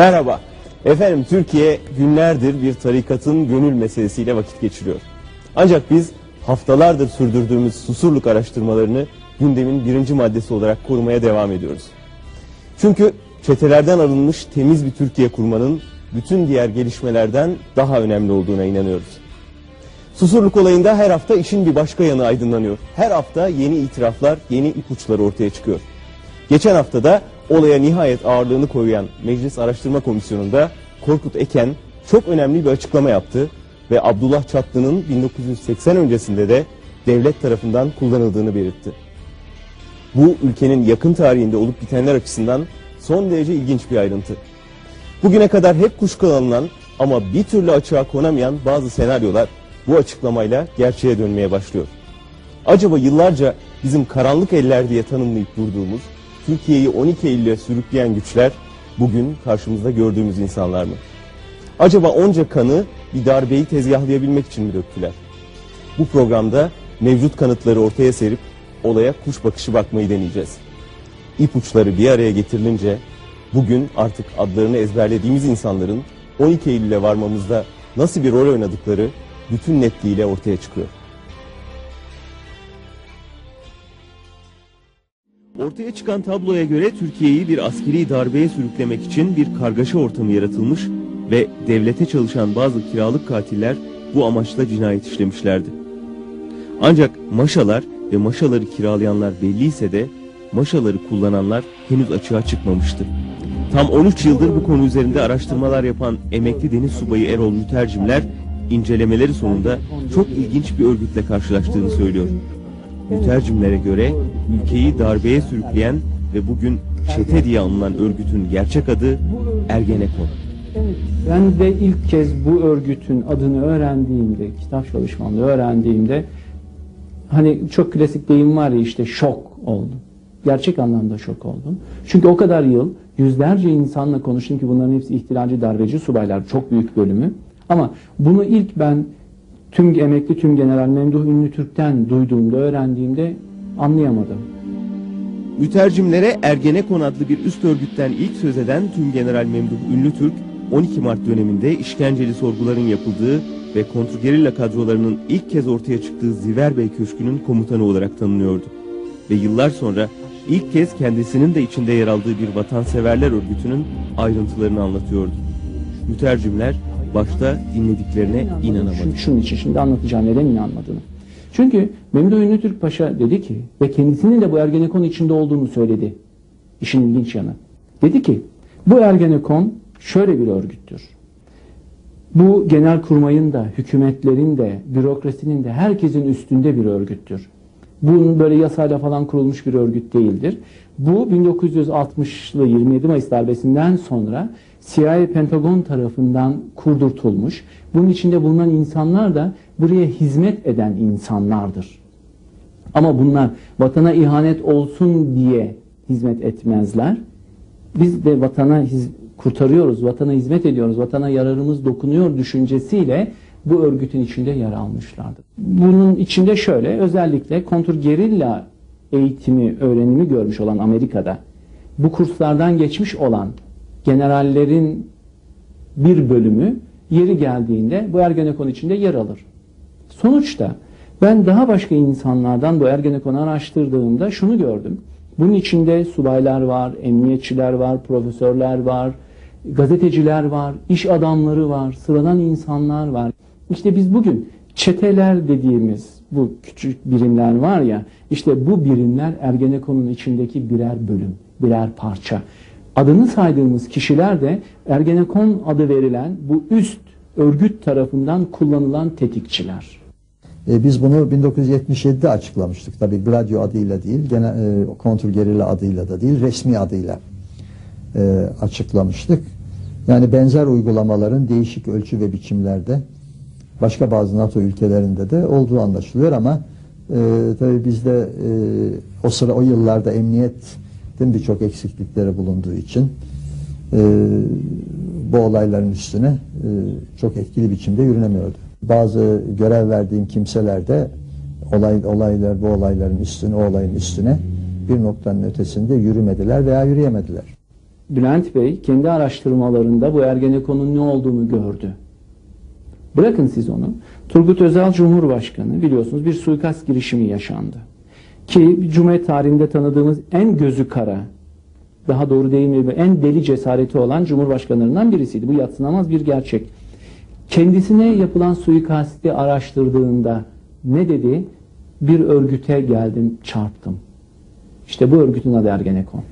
Merhaba. Efendim Türkiye günlerdir bir tarikatın gönül meselesiyle vakit geçiriyor. Ancak biz haftalardır sürdürdüğümüz susurluk araştırmalarını gündemin birinci maddesi olarak korumaya devam ediyoruz. Çünkü çetelerden alınmış temiz bir Türkiye kurmanın bütün diğer gelişmelerden daha önemli olduğuna inanıyoruz. Susurluk olayında her hafta işin bir başka yanı aydınlanıyor. Her hafta yeni itiraflar, yeni ipuçları ortaya çıkıyor. Geçen hafta da olaya nihayet ağırlığını koyan Meclis Araştırma Komisyonu'nda Korkut Eken çok önemli bir açıklama yaptı ve Abdullah Çatlı'nın 1980 öncesinde de devlet tarafından kullanıldığını belirtti. Bu ülkenin yakın tarihinde olup bitenler açısından son derece ilginç bir ayrıntı. Bugüne kadar hep kuşku alınan ama bir türlü açığa konamayan bazı senaryolar bu açıklamayla gerçeğe dönmeye başlıyor. Acaba yıllarca bizim karanlık eller diye tanımlayıp durduğumuz Türkiye'yi 12 Eylül'e sürükleyen güçler bugün karşımızda gördüğümüz insanlar mı? Acaba onca kanı bir darbeyi tezgahlayabilmek için mi döktüler? Bu programda mevcut kanıtları ortaya serip olaya kuş bakışı bakmayı deneyeceğiz. İpuçları bir araya getirilince bugün artık adlarını ezberlediğimiz insanların 12 Eylül'e varmamızda nasıl bir rol oynadıkları bütün netliğiyle ortaya çıkıyor. Ortaya çıkan tabloya göre Türkiye'yi bir askeri darbeye sürüklemek için bir kargaşa ortamı yaratılmış ve devlete çalışan bazı kiralık katiller bu amaçla cinayet işlemişlerdi. Ancak maşalar ve maşaları kiralayanlar belliyse de maşaları kullananlar henüz açığa çıkmamıştı. Tam 13 yıldır bu konu üzerinde araştırmalar yapan emekli deniz subayı Erol Mütercimler incelemeleri sonunda çok ilginç bir örgütle karşılaştığını söylüyor. Mütercimlere göre ülkeyi darbeye sürükleyen ve bugün çete diye anılan örgütün gerçek adı Ergenekon. Evet, ben de ilk kez bu örgütün adını öğrendiğimde, kitap çalışmamda öğrendiğimde hani çok klasik deyim var ya işte şok oldum. Gerçek anlamda şok oldum. Çünkü o kadar yıl yüzlerce insanla konuştum ki bunların hepsi ihtilalci darbeci subaylar çok büyük bölümü. Ama bunu ilk ben tüm emekli tüm general Memduh Ünlü Türk'ten duyduğumda, öğrendiğimde anlayamadım. Mütercimlere Ergenekon adlı bir üst örgütten ilk söz eden Tüm General Memduh Ünlü Türk, 12 Mart döneminde işkenceli sorguların yapıldığı ve kontrgerilla kadrolarının ilk kez ortaya çıktığı Ziver Bey Köşkü'nün komutanı olarak tanınıyordu. Ve yıllar sonra ilk kez kendisinin de içinde yer aldığı bir vatanseverler örgütünün ayrıntılarını anlatıyordu. Mütercimler başta dinlediklerine inanamadı. Şu- Şunun için şimdi anlatacağım neden inanmadığını. Çünkü Memduh Ünlü Türk Paşa dedi ki ve kendisinin de bu Ergenekon içinde olduğunu söyledi. İşin ilginç yanı. Dedi ki bu Ergenekon şöyle bir örgüttür. Bu genel kurmayın da, hükümetlerin de, bürokrasinin de herkesin üstünde bir örgüttür. Bunun böyle yasayla falan kurulmuş bir örgüt değildir. Bu 1960'lı 27 Mayıs darbesinden sonra CIA Pentagon tarafından kurdurtulmuş. Bunun içinde bulunan insanlar da buraya hizmet eden insanlardır. Ama bunlar vatana ihanet olsun diye hizmet etmezler. Biz de vatana kurtarıyoruz, vatana hizmet ediyoruz, vatana yararımız dokunuyor düşüncesiyle bu örgütün içinde yer almışlardı. Bunun içinde şöyle özellikle kontrgerilla eğitimi, öğrenimi görmüş olan Amerika'da bu kurslardan geçmiş olan generallerin bir bölümü yeri geldiğinde bu Ergenekon içinde yer alır. Sonuçta ben daha başka insanlardan bu Ergenekon'u araştırdığımda şunu gördüm. Bunun içinde subaylar var, emniyetçiler var, profesörler var, gazeteciler var, iş adamları var, sıradan insanlar var. İşte biz bugün çeteler dediğimiz bu küçük birimler var ya, işte bu birimler Ergenekon'un içindeki birer bölüm, birer parça. Adını saydığımız kişiler de Ergenekon adı verilen bu üst örgüt tarafından kullanılan tetikçiler. E, biz bunu 1977'de açıklamıştık. Tabii Gladio adıyla değil, gene e, kontrgerilla adıyla da değil, resmi adıyla e, açıklamıştık. Yani benzer uygulamaların değişik ölçü ve biçimlerde başka bazı NATO ülkelerinde de olduğu anlaşılıyor ama e, tabii bizde e, o sıra o yıllarda emniyetin birçok eksiklikleri bulunduğu için e, bu olayların üstüne e, çok etkili biçimde yürünemiyordu. Bazı görev verdiğim kimseler de olay, olaylar bu olayların üstüne, o olayın üstüne bir noktanın ötesinde yürümediler veya yürüyemediler. Bülent Bey kendi araştırmalarında bu Ergenekon'un ne olduğunu gördü. Bırakın siz onu. Turgut Özal Cumhurbaşkanı biliyorsunuz bir suikast girişimi yaşandı. Ki Cumhuriyet tarihinde tanıdığımız en gözü kara, daha doğru değil mi, en deli cesareti olan Cumhurbaşkanlarından birisiydi. Bu yatsınamaz bir gerçek. Kendisine yapılan suikasti araştırdığında ne dedi? Bir örgüte geldim, çarptım. İşte bu örgütün adı Ergenekon.